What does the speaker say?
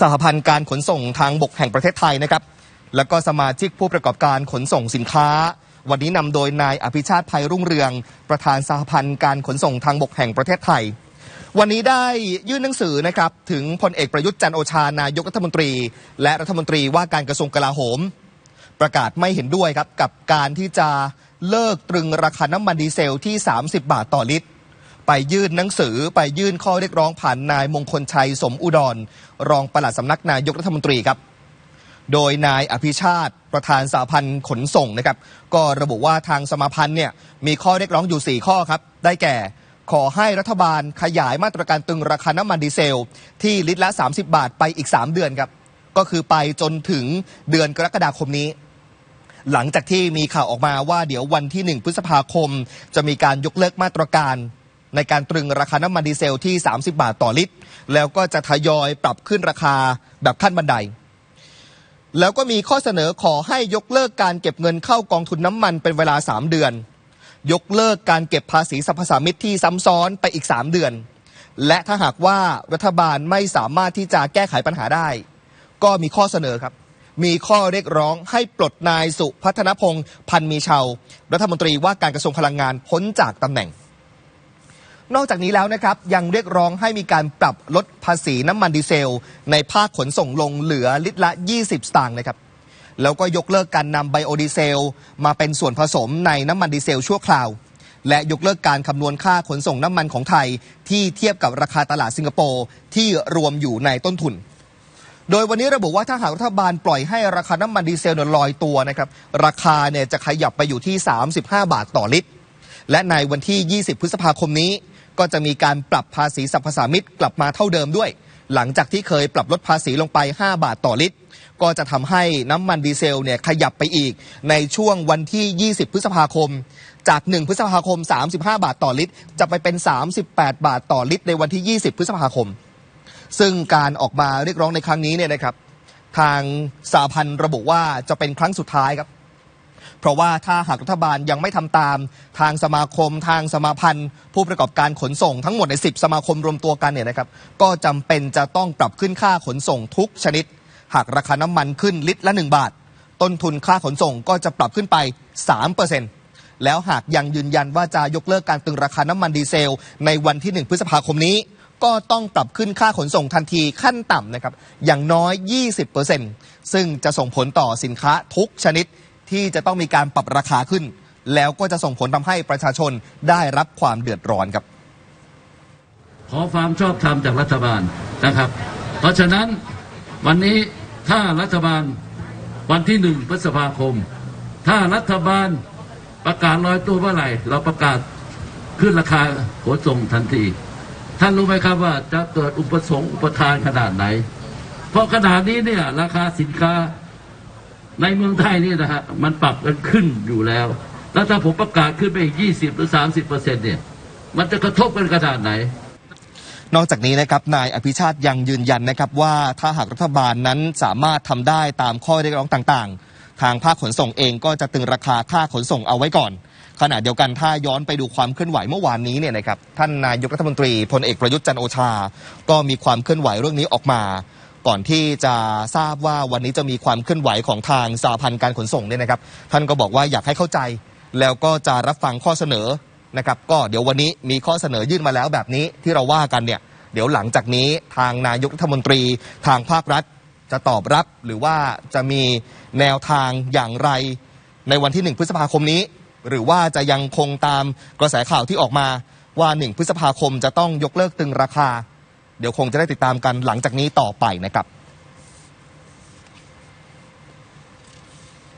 สหพันธ์การขนส่งทางบกแห่งประเทศไทยนะครับ แล้วก็สมาชิกผู้ประกอบการขนส่งสินค้า วันนี้นำโดยนายอภิชาติภัยรุ่งเรือง ประธานสหพันธ์การขนส่งทางบกแห่งประเทศไทย วันนี้ได้ยื่นหนังสือนะครับถึงพลเอกประยุทธ์จันโอชานายกรัฐมนตรี และรัฐมนตรีว่าการกระทรวงกลาโหม ประกาศไม่เห็นด้วยครับกับการที่จะเลิกตรึงราคาน้ำมันดีเซลที่ 30 บาทต่อลิตร ไปยื่นหนังสือไปยื่นข้อเรียกร้องผ่านนายมงคลชัยสมอุดร รองปลัดสำนักนายกรัฐมนตรีครับ โดยนายอภิชาติประธานสาพันธ์ขนส่งนะครับ ก็ระบุว่าทางสมาพันธ์เนี่ยมีข้อเรียกร้องอยู่ 4 ข้อครับ ได้แก่ ขอให้รัฐบาลขยายมาตรการตึงราคาน้ำมันดีเซล ที่ลิตรละ 30 บาทไปอีก 3 เดือนครับ ก็คือไปจนถึงเดือนกรกฎาคมนี้หลังจากที่มีข่าวออกมาว่าเดี๋ยววันที่ 1 พฤษภาคม จะมีการยกเลิกมาตรการ ในการตรึงราคาน้ำมันดีเซลที่ 30 บาทต่อลิตร แล้วก็จะทยอยปรับขึ้นราคาแบบขั้นบันได แล้วก็มีข้อเสนอขอให้ยกเลิกการเก็บเงินเข้ากองทุนน้ำมันเป็นเวลา 3 เดือน ยกเลิกการเก็บภาษีสรรพสามิตที่ซ้ำซ้อนไปอีก 3 เดือน และถ้าหากว่ารัฐบาลไม่สามารถที่จะแก้ไขปัญหาได้ ก็มีข้อเสนอครับมีข้อเรียกร้องให้ปลดนายสุพัฒนพงศ์พันมีเชารัฐมนตรีว่าการกระทรวงพลังงานพ้นจากตำแหน่ง นอกจากนี้แล้วนะครับยังเรียกร้องให้มีการปรับลดภาษีน้ำมันดีเซล ในภาคขนส่งลงเหลือลิตรละ 20 สตางค์นะครับแล้วก็ยกเลิกการนำไบโอดีเซล มาเป็นส่วนผสมในน้ำมันดีเซลชั่วคราว และยกเลิกการคำนวณค่าขนส่งน้ำมันของไทย ที่เทียบกับราคาตลาดสิงคโปร์ที่รวมอยู่ในต้นทุน โดยวันนี้ระบุว่าถ้าหากรัฐบาลปล่อยให้ราคาน้ำมันดีเซลเนี่ยลอยตัวนะครับราคาเนี่ยจะขยับไปอยู่ที่ 35 บาทต่อลิตร และในวันที่ 20 พฤษภาคมนี้ ก็จะมีการปรับภาษีสรรพสามิตกลับมาเท่าเดิมด้วย หลังจากที่เคยปรับลดภาษีลงไป 5 บาทต่อลิตร ก็จะทำให้น้ำมันดีเซลเนี่ยขยับไปอีก ในช่วงวันที่ 20 พฤษภาคม จาก 1 พฤษภาคม 35 บาทต่อลิตร จะไปเป็น 38 บาทต่อลิตร ในวันที่ 20 พฤษภาคม ซึ่งการออกมาเรียกร้องในครั้งนี้เนี่ยนะครับ ทางสาพันธ์ระบุว่าจะเป็นครั้งสุดท้ายครับ เพราะว่าถ้าหากรัฐบาลยังไม่ทำตาม ทางสมาคม ทางสมาพันธ์ ผู้ประกอบการขนส่งทั้งหมดใน 10 สมาคมรวมตัวกันเนี่ยนะครับก็จำเป็นจะต้องปรับขึ้นค่าขนส่งทุกชนิด หากราคาน้ำมันขึ้นลิตรละ 1 บาท ต้นทุนค่าขนส่งก็จะปรับขึ้นไป3%แล้วหากยังยืนยันว่าจะยกเลิกการตึงราคาน้ำมันดีเซล ในวันที่ 1 พฤษภาคมนี้ ก็ต้องปรับขึ้นค่าขนส่งทันทีขั้นต่ำนะครับ อย่างน้อย 20%ซึ่งจะส่งผลต่อสินค้าทุกชนิด ที่จะต้องมีการปรับราคาขึ้น แล้วก็จะส่งผลทำให้ประชาชนได้รับความเดือดร้อนครับ ขอความชอบธรรมจากรัฐบาลนะครับ เพราะฉะนั้นวันนี้ถ้ารัฐบาลวันที่หนึ่งพฤษภาคม ถ้ารัฐบาลประกาศลอยตัวเมื่อไหร่เราประกาศขึ้นราคาขนส่งทันที ท่านรู้ไหมครับว่าจะเกิดอุปสงค์อุปทานขนาดไหน เพราะขนาดนี้เนี่ยราคาสินค้า ในเมืองไทยนี่นะฮะมันปรับกันขึ้นอยู่แล้ว แล้วถ้าผมประกาศขึ้นไปอีก 20 หรือ 30เปอร์เซ็นต์เนี่ยมันจะกระทบกันขนาดไหน นอกจากนี้นะครับนายอภิชาติยังยืนยันนะครับว่าถ้าหากรัฐบาลนั้นสามารถทำได้ตามข้อเรียกร้องต่างๆ ทางภาคขนส่งเองก็จะตึงราคาค่าขนส่งเอาไว้ก่อน ขณะเดียวกันถ้าย้อนไปดูความเคลื่อนไหวเมื่อวานนี้เนี่ยนะครับท่านนายกรัฐมนตรีพลเอกประยุทธ์จันโอชา ก็มีความเคลื่อนไหวเรื่องนี้ออกมา ก่อนที่จะทราบว่าวันนี้จะมีความเคลื่อนไหวของทางสาพันธ์การขนส่งเนี่ยนะครับ ท่านก็บอกว่าอยากให้เข้าใจ แล้วก็จะรับฟังข้อเสนอนะครับก็เดี๋ยววันนี้มีข้อเสนอยื่นมาแล้วแบบนี้ที่เราว่ากันเนี่ยเดี๋ยวหลังจากนี้ทางนายกรัฐมนตรีทางภาครัฐจะตอบรับหรือว่าจะมีแนวทางอย่างไร ในวันที่ 1 พฤษภาคมนี้ หรือว่าจะยังคงตามกระแสข่าวที่ออกมาว่า 1 พฤษภาคมจะต้องยกเลิกตึงราคา เดี๋ยวคงจะได้ติดตามกันหลังจากนี้ต่อไปนะครับ